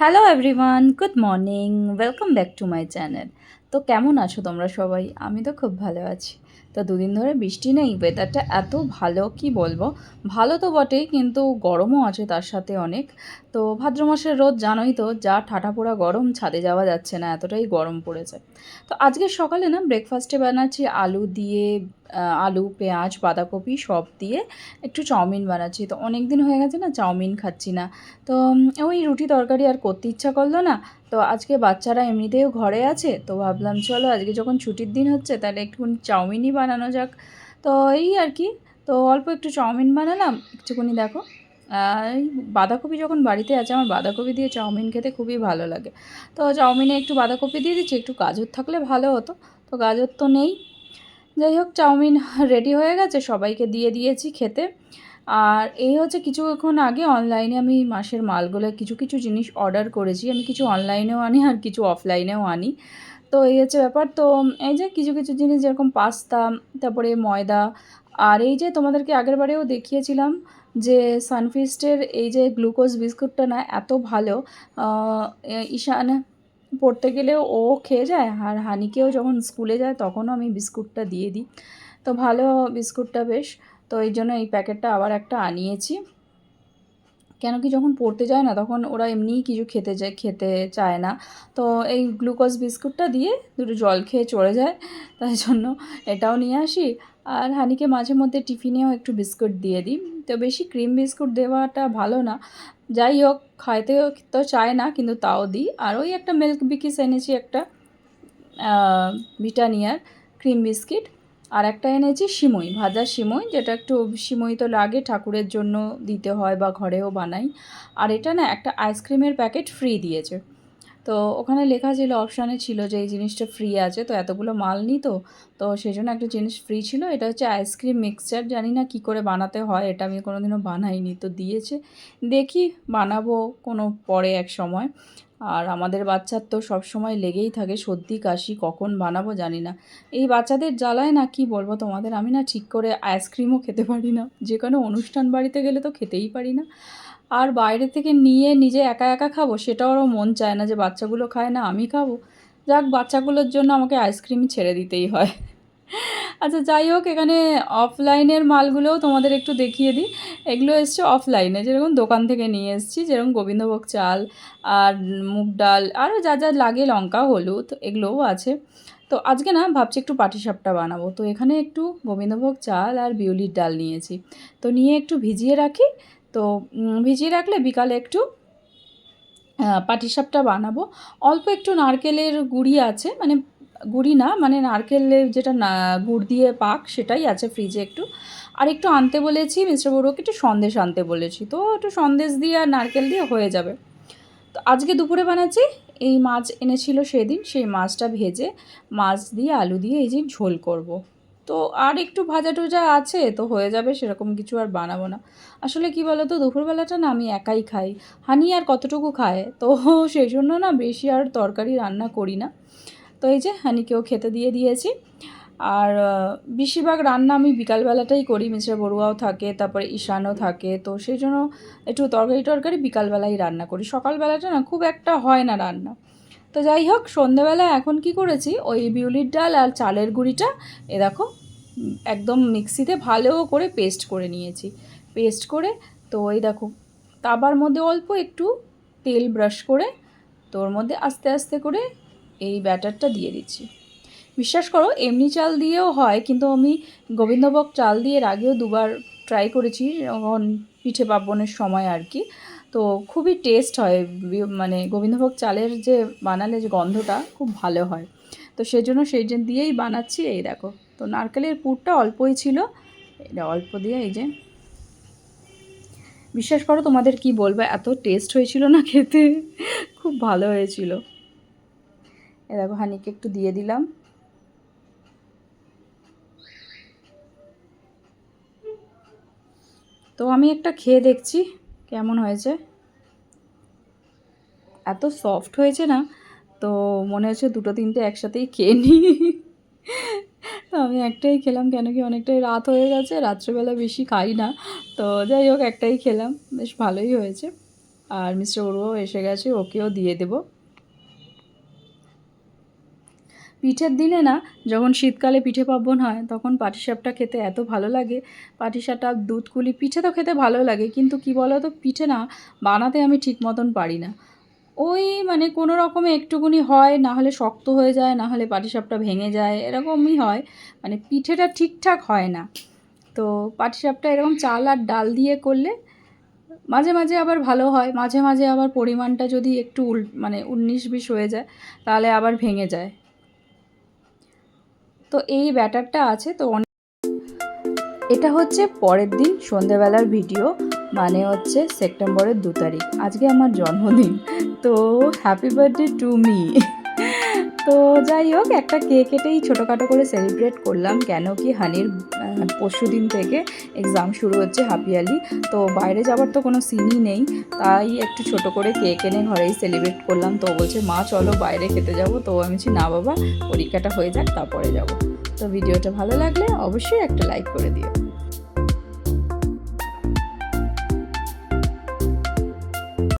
Hello everyone good morning welcome back to my channel তো কেমন আছো তোমরা সবাই? আমি তো খুব ভালো আছি। তো দুদিন ধরে বৃষ্টি নেই ওয়েদারটা এত ভালো, কি বলব? ভালো তো বটেই, কিন্তু গরমও আছে তার সাথে অনেক। তো ভাদ্র মাসের রোদ জানোই তো, যা ঠাটা পোড়া গরম, ছাদে যাওয়া যাচ্ছে না, এতটাই গরম পড়েছে। তো আজকে সকালে না ব্রেকফাস্টে বানাচ্ছি আলু দিয়ে আলু, পেঁয়াজ, বাঁধাকপি সব দিয়ে একটু চাউমিন বানাচ্ছি। তো অনেক দিন হয়ে গেছে না, চাউমিন খাচ্ছি না। তো ওই রুটি তরকারি আর করতে ইচ্ছা করল না। তো আজকে বাচ্চারা এমনিতেও ঘরে আছে, তো ভাবলাম চলো আজকে যখন ছুটির দিন হচ্ছে, তাহলে একটুখানি চাউমিনই বানানো যাক। তো এই আর কি, তো অল্প একটু চাউমিন বানালাম, একটুখানি দেখো। বাঁধাকপি যখন বাড়িতে আছে, আমার বাঁধাকপি দিয়ে চাউমিন খেতে খুবই ভালো লাগে। তো চাউমিনে একটু বাঁধাকপি দিয়ে দিচ্ছি, একটু গাজর থাকলে ভালো হতো। তো গাজর তো নেই। যাই হোক, চাউমিন রেডি হয়ে গেছে, সবাইকে দিয়ে দিয়েছি খেতে। আর এই হচ্ছে কিছুক্ষণ আগে অনলাইনে আমি মাসের মালগুলো, কিছু কিছু জিনিস অর্ডার করেছি। আমি কিছু অনলাইনেও আনি আর কিছু অফলাইনেও আনি। তো এই হচ্ছে ব্যাপার। তো এই যে কিছু কিছু জিনিস যেরকম পাস্তা, তারপরে ময়দা, আর এই যে তোমাদেরকে আগের বারেও দেখিয়েছিলাম যে সানফিস্টের এই যে গ্লুকোজ বিস্কুটটা না এত ভালো ঈশান পড়তে গেলেও ও খেয়ে যায়, আর হানিকেও যখন স্কুলে যায় তখনও আমি বিস্কুটটা দিয়ে দিই। তো ভালো বিস্কুটটা বেশ। তো এই জন্য এই প্যাকেটটা আবার একটা আনিয়েছি। কেন কি যখন পড়তে যায় না তখন ওরা এমনিই কিছু খেতে যায়, খেতে চায় না। তো এই গ্লুকোজ বিস্কুটটা দিয়ে দুটো জল খেয়ে চলে যায়, তাই জন্য এটাও নিয়ে আসি। আর হানিকে মাঝে মধ্যে টিফিনেও একটু বিস্কুট দিয়ে দিই। তো বেশি ক্রিম বিস্কুট দেওয়াটা ভালো না। যাই হোক, খাইতে তো চায় না, কিন্তু তাও দিই। আর ওই একটা মিল্ক বিকিস এনেছি একটা ব্রিটানিয়ার ক্রিম বিস্কিট। আর একটা এনেছি সিমই, ভাজা সিমই, যেটা একটু সিমই তো লাগে, ঠাকুরের জন্য দিতে হয় বা ঘরেও বানাই। আর এটা না একটা আইসক্রিমের প্যাকেট ফ্রি দিয়েছে। তো ওখানে লেখা ছিল, অপশানে ছিল যে এই জিনিসটা ফ্রি আছে, তো এতগুলো মাল নিই তো তো সেই জন্য একটা জিনিস ফ্রি ছিল। এটা হচ্ছে আইসক্রিম মিক্সচার জানি না কি করে বানাতে হয়, এটা আমি কোনোদিনও বানাইনি, তো দিয়েছে। দেখি বানাবো কোনো পরে এক সময়। আর আমাদের বাচ্চার তো সব সময় লেগেই থাকে, সর্দি, কাশি, কখন বানাবো জানি না। এই বাচ্চাদের জ্বালায় না কি বলব তোমাদের? আমি না ঠিক করে আইসক্রিমও খেতে পারি না। যে কোনো অনুষ্ঠান বাড়িতে গেলে তো খেতেই পারি না। আর বাইরে থেকে নিয়ে নিজে একা একা খাব, সেটাও মন চায় না যে বাচ্চাগুলো খায় না, আমি খাব। যাক, বাচ্চাগুলোর জন্য আমাকে আইসক্রিম ছেড়ে দিতেই হয়। আচ্ছা যাই হোক, এখানে অফলাইনের মালগুলোও তোমাদের একটু দেখিয়ে দিই। এগুলো এসছে অফলাইনে যেরকম দোকান থেকে নিয়ে এসেছি, যেরকম গোবিন্দভোগ চাল আর মুগ ডাল, আরও যা যা লাগে, লঙ্কা, হলুদ, এগুলোও আছে। তো আজকে না, ভাবছি একটু পাটিসাপটা বানাবো। তো এখানে একটু গোবিন্দভোগ চাল আর বিউলির ডাল নিয়েছি। তো নিয়ে একটু ভিজিয়ে রাখি। তো ভিজিয়ে রাখলে বিকালে একটু পাটিসাপটা বানাবো। অল্প একটু নারকেলের গুড়ি আছে মানে গুঁড়ি না মানে নারকেলের যেটা না, গুড় দিয়ে পাক সেটাই আছে ফ্রিজে একটু। আর একটু আনতে বলেছি মিস্টার বড়ুকে একটু সন্দেশ আনতে বলেছি। তো একটু সন্দেশ দিয়ে আর নারকেল দিয়ে হয়ে যাবে। তো আজকে দুপুরে বানাচ্ছি, এই মাছ এনেছিল সেদিন, সেই মাছটা ভেজে মাছ দিয়ে আলু দিয়ে এই যে ঝোল করব। তো আর একটু ভাজা টুজা আছে, তো হয়ে যাবে, সেরকম কিছু আর বানাবো না। আসলে কি বলো তো দুপুরবেলাটা না আমি একাই খাই। হানি আর কতটুকু খায়, তো সেই জন্য না বেশি আর তরকারি রান্না করি না। তো এই যে হানিকেও খেতে দিয়ে দিয়েছি। আর বেশিরভাগ রান্না আমি বিকালবেলাটাই করি, মিস্টার বড়ুয়াও থাকে, তারপরে ঈশানও থাকে, তো সেই জন্য একটু তরকারি টরকারি বিকালবেলাই রান্না করি। সকালবেলাটা না খুব একটা হয় না রান্না। তো যাই হোক, সন্ধেবেলা এখন কি করেছি, ওই বিউলির ডাল আর চালের গুঁড়িটা, এ দেখো, একদম মিক্সিতে ভালো করে পেস্ট করে নিয়েছি। পেস্ট করে, তো ওই দেখো, তাবার মধ্যে অল্প একটু তেল ব্রাশ করে, তোর মধ্যে আস্তে আস্তে করে এই ব্যাটারটা দিয়ে দিচ্ছি। বিশ্বাস করো, এমনি চাল দিয়েও হয়, কিন্তু আমি গোবিন্দভোগ চাল দিয়ে আগেও দুবার ট্রাই করেছি যখন পিঠে পার্বণের সময় আর কি। তো খুবই টেস্ট হয় মানে গোবিন্দভোগ চালের যে বানালে যে গন্ধটা, খুব ভালো হয়। তো সেই জন্য সেই জন্য দিয়েই বানাচ্ছি, এই দেখো। তো নারকেলের পুরটা অল্পই ছিল এটা অল্প দিয়ে এই যে। বিশ্বাস করো তোমাদের কি বলব, এত টেস্ট হয়েছিল না খেতে, খুব ভালো হয়েছিল। এ দেখো, হানিকে একটু দিয়ে দিলাম। তো আমি একটা খেয়ে দেখছি কেমন হয়েছে। এত সফট হয়েছে না, তো মনে হচ্ছে দুটো তিনটে একসাথেই খেয়ে নিই। আমি একটাই খেলাম, কেন কি অনেকটাই রাত হয়ে গেছে, রাত্রেবেলা বেশি খাই না। তো যাই হোক, একটাই খেলাম, বেশ ভালোই হয়েছে। আর মিস্টার অরুয়াও এসে গেছে, ওকেও দিয়ে দেবো। পিঠের দিনে না, যখন শীতকালে পিঠে পার্বণ হয়, তখন পাটিসাপটা খেতে এত ভালো লাগে। পাটিসাপটা দুধকুলি পিঠে তো খেতে ভালো লাগে, কিন্তু কি বলো তো পিঠে না, বানাতে আমি ঠিক মতন পারি না। ওই মানে কোনো রকমে একটুকুনি হয়, না হলে শক্ত হয়ে যায়, না হলে পাটিসাপটা ভেঙে যায়, এরকমই হয়। মানে পিঠেটা ঠিকঠাক হয় না। তো পাটিসাপটা এরকম চাল আর ডাল দিয়ে করলে, মাঝে মাঝে আবার ভালো হয়, মাঝে মাঝে আবার পরিমাণটা যদি একটু উল মানে উনিশ বিশ হয়ে যায়, তাহলে আবার ভেঙে যায়। তো এই ব্যাটারটা আছে, তো এটা হচ্ছে পরের দিন সন্ধেবেলার ভিডিও মানে হচ্ছে সেপ্টেম্বরের দু তারিখ। আজকে আমার জন্মদিন, তো হ্যাপি বার্থডে টু মি তো যাই হোক, একটা কেক কেটেই ছোটোখাটো করে সেলিব্রেট করলাম। কেন কি হানির পরশু দিন থেকে এক্সাম শুরু হচ্ছে হাফিয়ালি তো বাইরে যাবার তো কোনো সিনই নেই। তাই একটু ছোট করে কেক এনে ঘরেই সেলিব্রেট করলাম। তো বলছে, মা, চলো বাইরে খেতে যাব। তো আমি বলছি, না বাবা, পরীক্ষাটা হয়ে যাক, তারপরে যাব। তো ভিডিওটা ভালো লাগলে অবশ্যই একটা লাইক করে দিও।